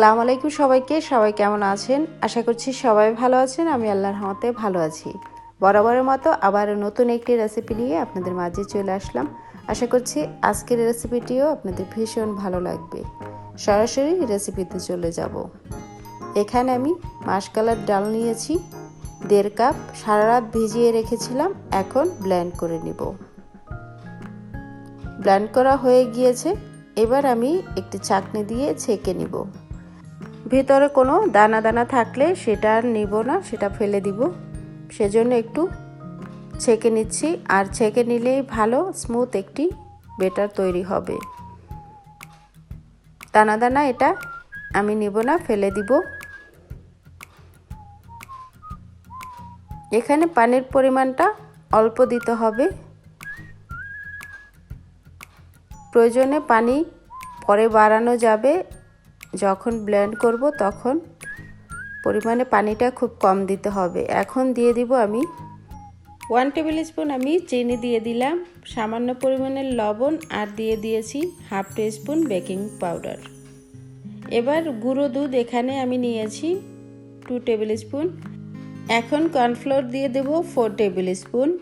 আসসালামু আলাইকুম সবাইকে, সবাই কেমন আছেন? আশা করছি সবাই ভালো আছেন, আমি আল্লাহর রহমতে ভালো আছি। বরাবরের মতো আবার নতুন একটি রেসিপি নিয়ে আপনাদের মাঝে চলে আসলাম। আশা করছি আজকের রেসিপিটিও আপনাদের ভীষণ ভালো লাগবে। সরাসরি রেসিপিতে চলে যাব। এখানে আমি মাসকালার ডাল নিয়েছি, দেড় কাপ সারা রাত ভিজিয়ে রেখেছিলাম, এখন ব্ল্যান্ড করে নিব। ব্ল্যান্ড করা হয়ে গিয়েছে, এবার আমি একটি চাকনি দিয়ে ছেঁকে নিব। ভেতরে কোনো দানা দানা থাকলে সেটা আর নিব না, সেটা ফেলে দিব। সেজন্য একটু ছেঁকে নিচ্ছি, আর ছেঁকে নিলেই ভালো স্মুথ একটি বেটার তৈরি হবে। দানা দানা এটা আমি নিব না, ফেলে দিব। এখানে পানির পরিমাণটা অল্প দিতে হবে। প্রয়োজনে পানি পরে বাড়ানো যাবে যখন ব্লেন্ড করব তখন পরিমাণে পানিটা খুব কম দিতে হবে। এখন দিয়ে দিব আমি ওয়ান টেবিল স্পুন আমি চিনি দিয়ে দিলাম, সামান্য পরিমাণের লবণ আর দিয়ে দিয়েছি half teaspoon baking powder এবার গুঁড়ো দুধ এখানে আমি নিয়েছি টু টেবিল স্পুন এখন কর্নফ্লোর দিয়ে দেব ফোর টেবিল স্পুন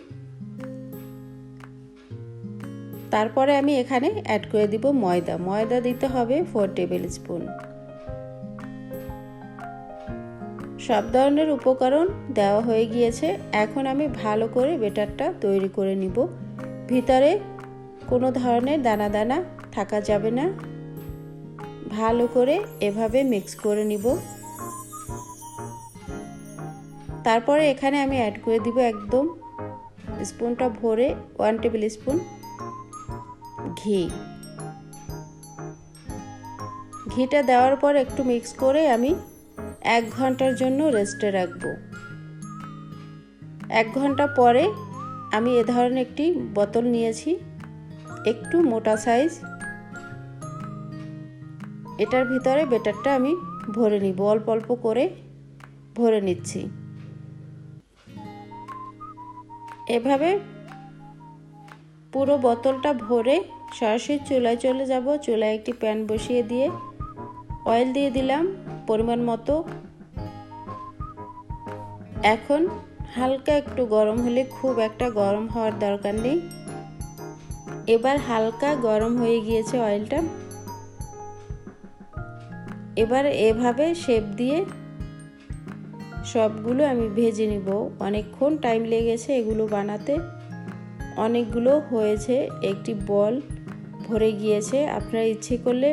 তারপরে আমি এখানে অ্যাড করে দিব ময়দা। ময়দা দিতে হবে ফোর টেবিল স্পুন সব ধরনের উপকরণ দেওয়া হয়ে গিয়েছে। এখন আমি ভালো করে বেটারটা তৈরি করে নিব। ভিতরে কোনো ধরনের দানা দানা থাকা যাবে না। ভালো করে এভাবে মিক্স করে নিব। তারপরে এখানে আমি অ্যাড করে দিব একদম স্পুনটা ভরে ওয়ান টেবিল স্পুন ঘি। ঘিটা দেওয়ার পর একটু মিক্স করে আমি এক ঘণ্টার জন্য রেস্টে রাখব। এক ঘণ্টা পরে আমি এ ধরনের একটি বোতল নিয়েছি, একটু মোটা সাইজ এটার ভিতরে বেটারটা আমি ভরে নিব, অল্প অল্প করে ভরে নিচ্ছি। এভাবে পুরো বোতলটা ভরে সরাসরি চুলায় চলে যাব। চুলায় একটি প্যান বসিয়ে দিয়ে অয়েল দিয়ে দিলাম পরিমাণ মতো। এখন হালকা একটু গরম হলে খুব একটা গরম হওয়ার দরকার নেই। এবার হালকা গরম হয়ে গিয়েছে অয়েলটা। এবার এভাবে শেপ দিয়ে সবগুলো আমি ভেজে নিব। অনেকক্ষণ টাইম লেগেছে এগুলো বানাতে। অনেকগুলো হয়েছে একটি বল। ভরে গিয়েছে। আপনারা ইচ্ছে করলে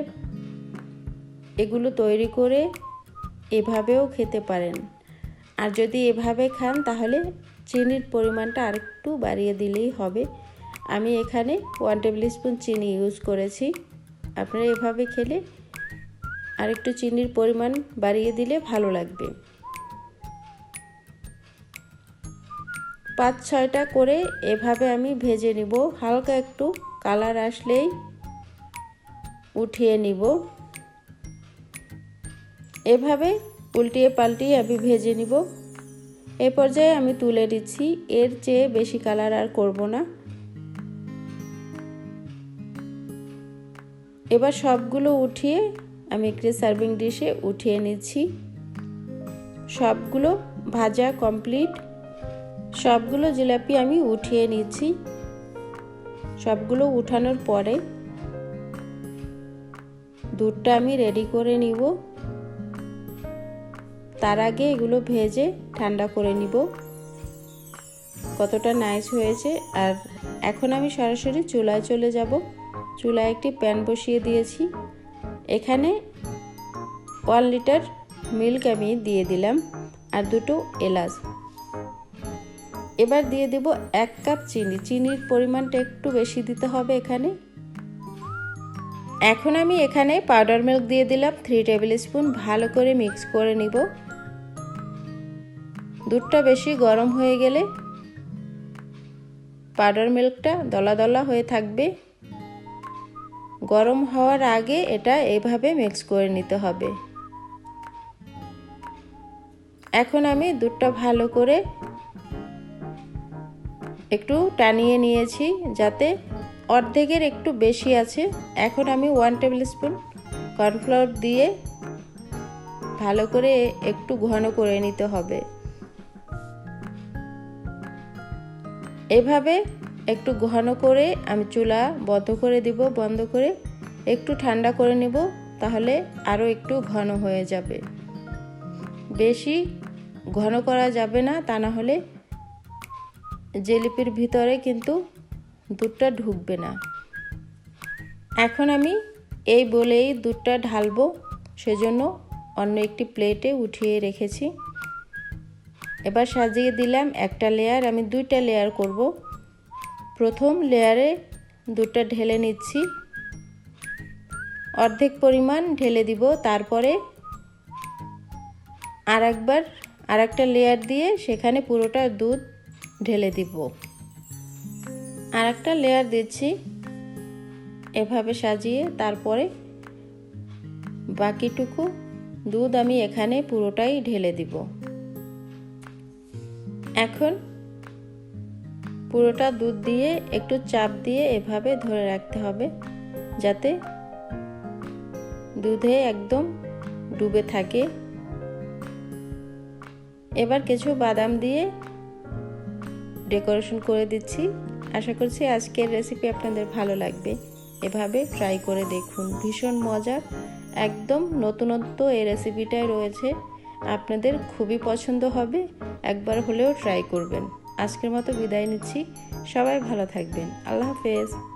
এগুলো তৈরি করে এভাবেও খেতে পারেন। আর যদি এভাবে খান, তাহলে চিনির পরিমাণটা আরেকটু বাড়িয়ে দিলেই হবে। আমি এখানে ওয়ান টেবিল স্পুন চিনি ইউজ করেছি। আপনারা এভাবে খেলে আরেকটু চিনির পরিমাণ বাড়িয়ে দিলে ভালো লাগবে। পাঁচ ছয়টা করে এভাবে আমি ভেজে নিব। হালকা একটু কালার আসলেই উঠিয়ে নিব। এভাবে উল্টিয়ে পাল্টিয়ে আমি ভেজে নিব। এ পর্যায়ে আমি তুলে দিচ্ছি এর চেয়ে বেশি কালার আর করব না। এবার সবগুলো উঠিয়ে আমি একটি সার্ভিং ডিশে উঠিয়ে নিচ্ছি। সবগুলো ভাজা কমপ্লিট, সবগুলো জিলাপি আমি উঠিয়ে নিচ্ছি। সবগুলো উঠানোর পরে দুধটা আমি রেডি করে নিব। তার আগে এগুলো ভেজে ঠান্ডা করে নিব। কতটা নাইস হয়েছে। আর এখন আমি সরাসরি চুলায় চলে যাব। চুলায় একটি প্যান বসিয়ে দিয়েছি। এখানে ওয়ান লিটার মিল্ক আমি দিয়ে দিলাম। আর দুটো এলাচ। এবার দিয়ে দেব এক কাপ চিনি। চিনির পরিমাণটা একটু বেশি দিতে হবে এখানে। এখন আমি এখানে পাউডার মিল্ক দিয়ে দিলাম। থ্রি টেবিল স্পুন ভালো করে মিক্স করে নিব। দুধটা বেশি গরম হয়ে গেলে পাউডার মিল্কটা দলা দলা হয়ে থাকবে। গরম হওয়ার আগে এটা এভাবে মিক্স করে নিতে হবে। এখন আমি দুধটা ভালো করে একটু টানিয়ে নিয়েছি যাতে অর্ধেকের একটু বেশি আছে। এখন আমি ওয়ান টেবিল স্পুন কর্নফ্লাওয়ার দিয়ে ভালো করে একটু ঘন করে নিতে হবে। এভাবে একটু ঘন করে আমি চুলা বন্ধ করে দিব, বন্ধ করে একটু ঠান্ডা করে নিব, তাহলে আরও একটু ঘন হয়ে যাবে। বেশি ঘন করা যাবে না, তা না হলে জিলিপির ভিতরে কিন্তু দুধটা ঢুকবে না। এখন আমি এই বলেই দুধটা ঢালবো, সেজন্য অন্য একটি প্লেটে উঠিয়ে রেখেছি। এবার সাজিয়ে দিলাম একটা লেয়ার আমি দুইটা লেয়ার করব। প্রথম লেয়ারে দুধটা ঢেলে নিচ্ছি। অর্ধেক পরিমাণ ঢেলে দিব, তারপরে আর একবার আর একটা লেয়ার দিয়ে সেখানে পুরোটা দুধ ঢেলে দিব। আর একটা লেয়ার দিচ্ছি। এভাবে সাজিয়ে তারপরে বাকিটুকু দুধ আমি এখানে পুরোটাই ঢেলে দিব। এখন পুরোটা দুধ দিয়ে একটু চাপ দিয়ে এভাবে ধরে রাখতে হবে, যাতে দুধে একদম ডুবে থাকে। এবার কিছু বাদাম দিয়ে ডেকোরেশন করে দিচ্ছি। আশা করছি আজকের রেসিপি আপনাদের ভালো লাগবে। এভাবে ট্রাই করে দেখুন। ভীষণ মজার, একদম নতুনত্ব এই রেসিপিটাই রয়েছে। আপনাদের খুবই পছন্দ হবে, একবার হলেও ট্রাই করবেন। আজকের মতো বিদায় নিচ্ছি। সবাই ভালো থাকবেন। আল্লাহ হাফেজ।